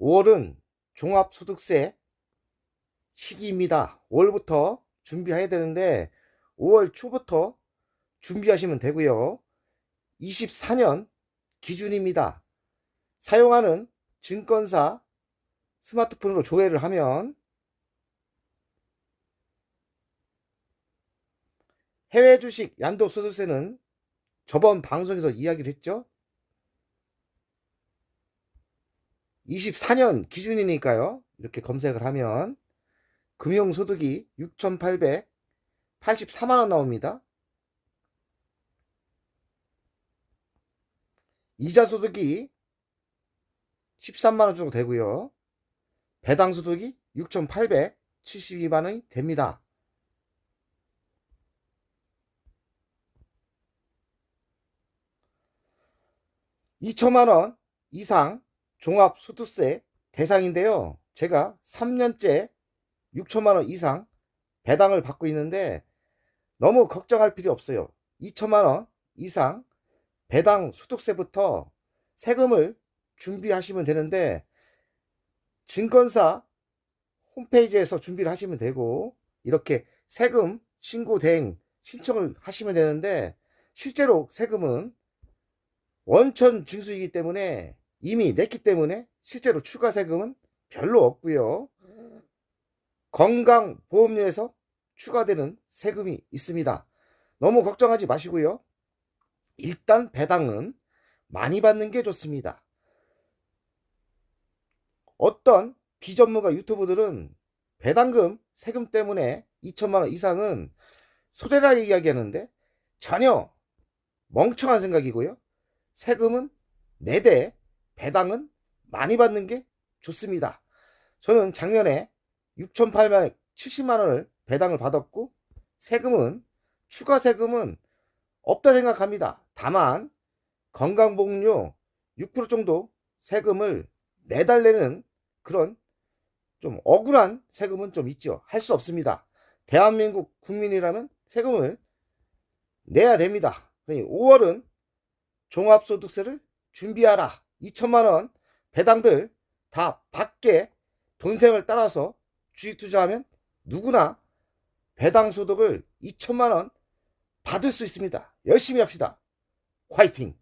5월은 종합소득세 시기입니다. 5월부터 준비해야 되는데 5월 초부터 준비하시면 되고요. 24년 기준입니다. 사용하는 증권사 스마트폰으로 조회를 하면 해외 주식 양도소득세는 저번 방송에서 이야기를 했죠. 24년 기준이니까요. 이렇게 검색을 하면 금융소득이 6,884만원 나옵니다. 이자소득이 13만원 정도 되고요. 배당소득이 6,872만원이 됩니다. 이천만원 이상 종합 소득세 대상인데요. 제가 3년째 6천만 원 이상 배당을 받고 있는데 너무 걱정할 필요 없어요. 2천만 원 이상 배당 소득세부터 세금을 준비하시면 되는데 증권사 홈페이지에서 준비를 하시면 되고 이렇게 세금 신고 대행 신청을 하시면 되는데 실제로 세금은 원천 징수이기 때문에 이미 냈기 때문에 실제로 추가 세금은 별로 없고요. 건강보험료에서 추가되는 세금이 있습니다. 너무 걱정하지 마시고요. 일단 배당은 많이 받는 게 좋습니다. 어떤 비전문가 유튜브들은 배당금 세금 때문에 2천만 원 이상은 소대라 이야기하는데 전혀 멍청한 생각이고요. 세금은 내대 배당은 많이 받는 게 좋습니다. 저는 작년에 6,870만 원을 배당을 받았고 세금은 추가 세금은 없다 생각합니다. 다만 건강보험료 6% 정도 세금을 내달래는 그런 좀 억울한 세금은 좀 있죠. 할 수 없습니다. 대한민국 국민이라면 세금을 내야 됩니다. 5월은 종합소득세를 준비하라. 2천만 원 배당들 다 받게 돈셈을 따라서 주식 투자하면 누구나 배당 소득을 2천만 원 받을 수 있습니다. 열심히 합시다. 화이팅!